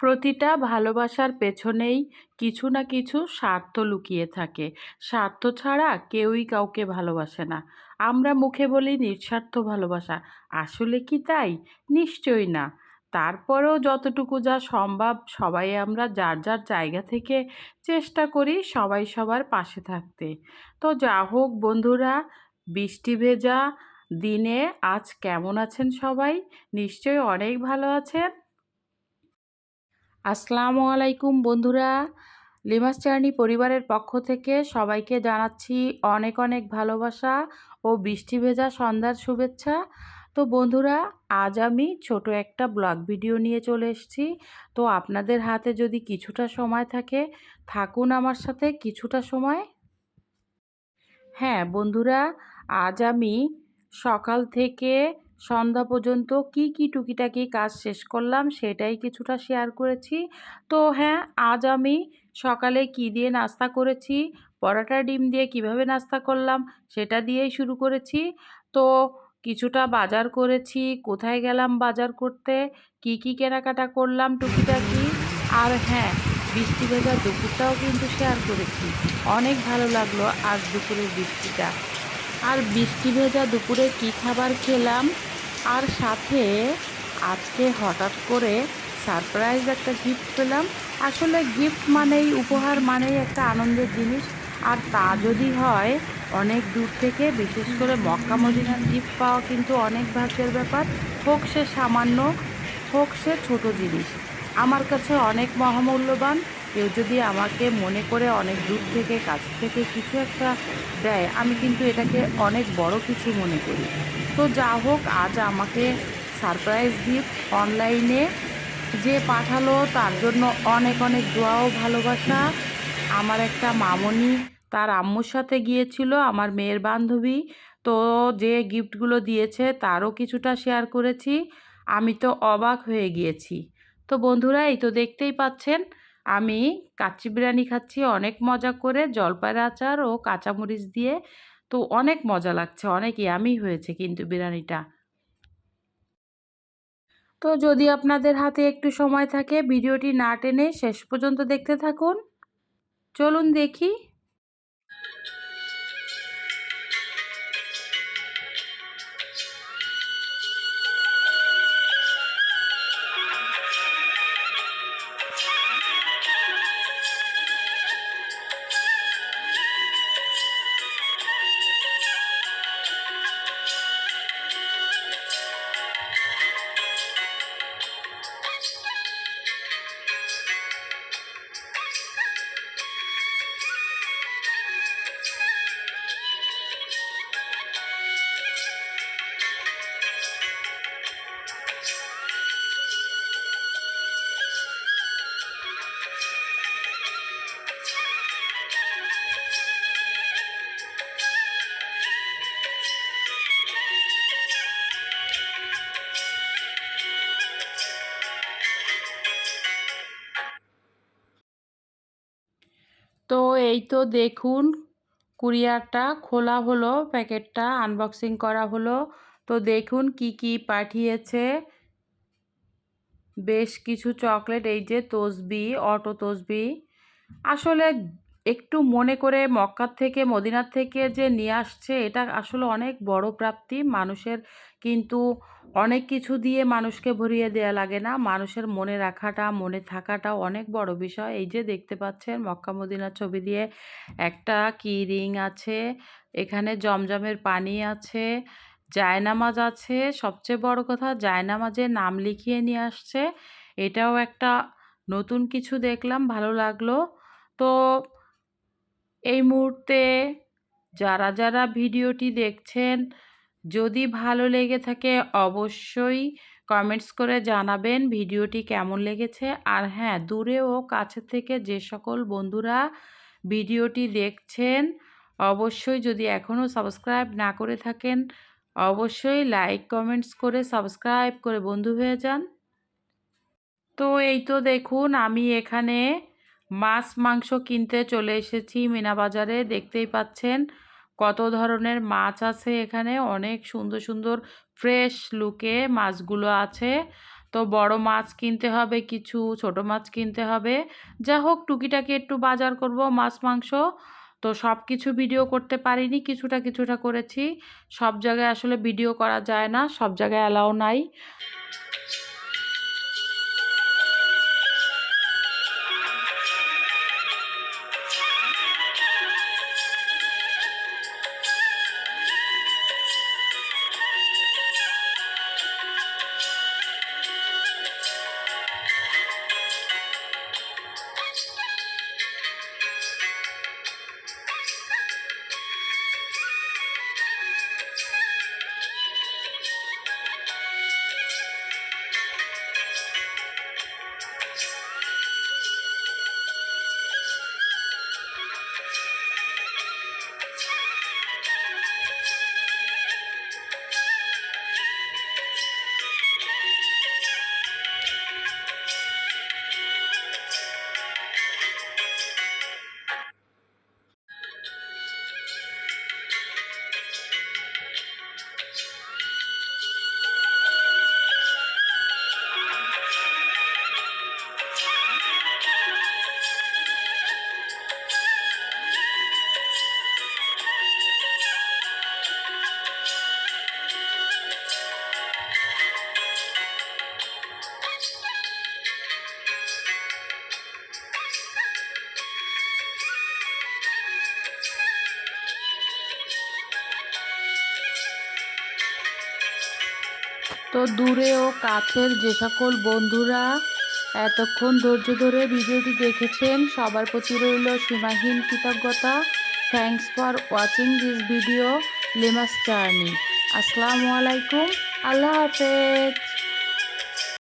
প্রতিটা ভালোবাসার পেছনেই কিছু না কিছু স্বার্থ লুকিয়ে থাকে। স্বার্থ ছাড়া কেউই কাউকে ভালোবাসে না। আমরা মুখে বলি নিঃস্বার্থ ভালোবাসা। আসলে কি তাই? নিশ্চয়ই না। তারপরেও যতটুকু যা সম্ভব সবাই আমরা যার যার জায়গা থেকে চেষ্টা করি সবাই সবার পাশে থাকতে। তো যা হোক বন্ধুরা, বৃষ্টি ভেজা দিনে আজ কেমন আছেন সবাই? নিশ্চয়ই অনেক ভালো আছেন। আসসালামু আলাইকুম বন্ধুরা। লিমাস চার্নি পরিবারের পক্ষ থেকে সবাইকে জানাচ্ছি অনেক অনেক ভালোবাসা ও বৃষ্টি ভেজা সন্ধ্যার শুভেচ্ছা। তো বন্ধুরা, আজ আমি ছোট একটা ব্লগ ভিডিও নিয়ে চলে এসেছি। তো আপনাদের হাতে যদি কিছুটা সময় থাকে, থাকুন আমার সাথে কিছুটা সময়। হ্যাঁ বন্ধুরা, আজ আমি সকাল থেকে সন্ধ্যা পর্যন্ত কি কি টুকিটাকি কাজ শেষ করলাম সেটাই কিছুটা শেয়ার করেছি। তো হ্যাঁ আজ আমি সকালে কি দিয়ে নাস্তা করেছি, পরোটা, ডিম দিয়ে কীভাবে নাস্তা করলাম সেটা দিয়েই শুরু করেছি। তো কিছুটা বাজার করেছি, কোথায় গেলাম বাজার করতে, কি কি কেনাকাটা করলাম টুকিটাকি, আর হ্যাঁ বৃষ্টি ভেজা দুপুরটাও কিন্তু শেয়ার করেছি। অনেক ভালো লাগল আজ দুপুরের বৃষ্টিটা। আর বৃষ্টি ভেজা দুপুরে কি খাবার খেলাম? আর সাথে আজকে হঠাৎ করে সারপ্রাইজ একটা গিফট পেলাম। আসলে গিফট মানেই, উপহার মানেই একটা আনন্দের জিনিস। আর তা যদি হয়, অনেক দূর থেকে, বিশেষ করে মক্কা মদিনার গিফট পাওয়া কিন্তু অনেক ভাগ্যের ব্যাপার। হোক সে সামান্য, হোক সে ছোটো জিনিস। আমার কাছে অনেক মহামূল্যবান। কেউ যদি আমাকে মনে করে অনেক দূর থেকে, কাছ থেকে কিছু একটা দেয়, আমি কিন্তু এটাকে অনেক বড় কিছু মনে করি। তো যা হোক, আজ আমাকে সারপ্রাইজ গিফট অনলাইনে যে পাঠালো, তার জন্য অনেক অনেক দোয়াও, ভালোবাসা। আমার একটা মামনি, তার আম্মুর সাথে গিয়েছিল, আমার মেয়ের বান্ধবী। তো যে গিফটগুলো দিয়েছে, তারও কিছুটা শেয়ার করেছি। আমি তো অবাক হয়ে গিয়েছি। তো বন্ধুরা, এই তো দেখতেই পাচ্ছেন আমি কাচ্চি বিরিয়ানি খাচ্ছি, অনেক মজা করে, জলপাইয়ের আচার ও কাঁচামরিচ দিয়ে। তো অনেক মজা লাগছে, অনেক ইয়ামি হয়েছে কিন্তু বিরিয়ানিটা। তো যদি আপনাদের হাতে একটু সময় থাকে, ভিডিওটি না টেনে শেষ পর্যন্ত দেখতে থাকুন। চলুন দেখি। তো এই তো দেখুন, কুরিয়ারটা খোলা হলো, প্যাকেটটা আনবক্সিং করা হলো। তো দেখুন কি কি পাঠিয়েছে। বেশ কিছু চকলেট, এই যে তসবি, অটো তসবি। আসলে একটু মনে করে মক্কার থেকে, মদিনার থেকে যে নিয়ে আসছে, এটা আসলে অনেক বড় প্রাপ্তি। মানুষের কিন্তু অনেক কিছু দিয়ে মানুষকে ভরিয়ে দেওয়া লাগে না। মানুষের মনে রাখাটা, মনে থাকাটা অনেক বড় বিষয়। এই যে দেখতে পাচ্ছেন, মক্কা মদিনার ছবি দিয়ে একটা কি রিং আছে, এখানে জমজমের পানি আছে, জায়নামাজ আছে। সবচেয়ে বড় কথা জায়নামাজে নাম লিখিয়ে নিয়ে আসছে। এটাও একটা নতুন কিছু দেখলাম, ভালো লাগল। তো এই মুহূর্তে যারা যারা ভিডিওটি দেখছেন, যদি ভালো লেগে থাকে অবশ্যই কমেন্টস করে জানাবেন ভিডিওটি কেমন লেগেছে। আর হ্যাঁ দূরে ও কাছে থেকে যে সকল বন্ধুরা ভিডিওটি দেখছেন, অবশ্যই যদি এখনও সাবস্ক্রাইব না করে থাকেন, অবশ্যই লাইক কমেন্টস করে সাবস্ক্রাইব করে বন্ধু হয়ে যান। তো এই তো দেখুন, আমি এখানে মাছ, মাংস কিনতে চলে এসেছি মিনা বাজারে দেখতেই পাচ্ছেন কত ধরনের মাছ আছে এখানে। অনেক সুন্দর সুন্দর, ফ্রেশ লুকে মাছগুলো আছে। তো বড় মাছ কিনতে হবে কিছু, ছোট মাছ কিনতে হবে। যা হোক, টুকিটাকি একটু বাজার করব মাছ, মাংস। তো সব কিছু ভিডিও করতে পারিনি, কিছুটা কিছুটা করেছি। সব জায়গায় আসলে ভিডিও করা যায় না, সব জায়গায় অ্যালাও নাই। তো দূরে ও কাছের যে সকল বন্ধুরা এতক্ষণ ধৈর্য ধরে ভিডিওটি দেখেছেন, সবার প্রতি রইল সীমাহীন কৃতজ্ঞতা। Thanks for watching this video লেমাস journey আসসালামু আলাইকুম, আল্লাহ হাফেজ।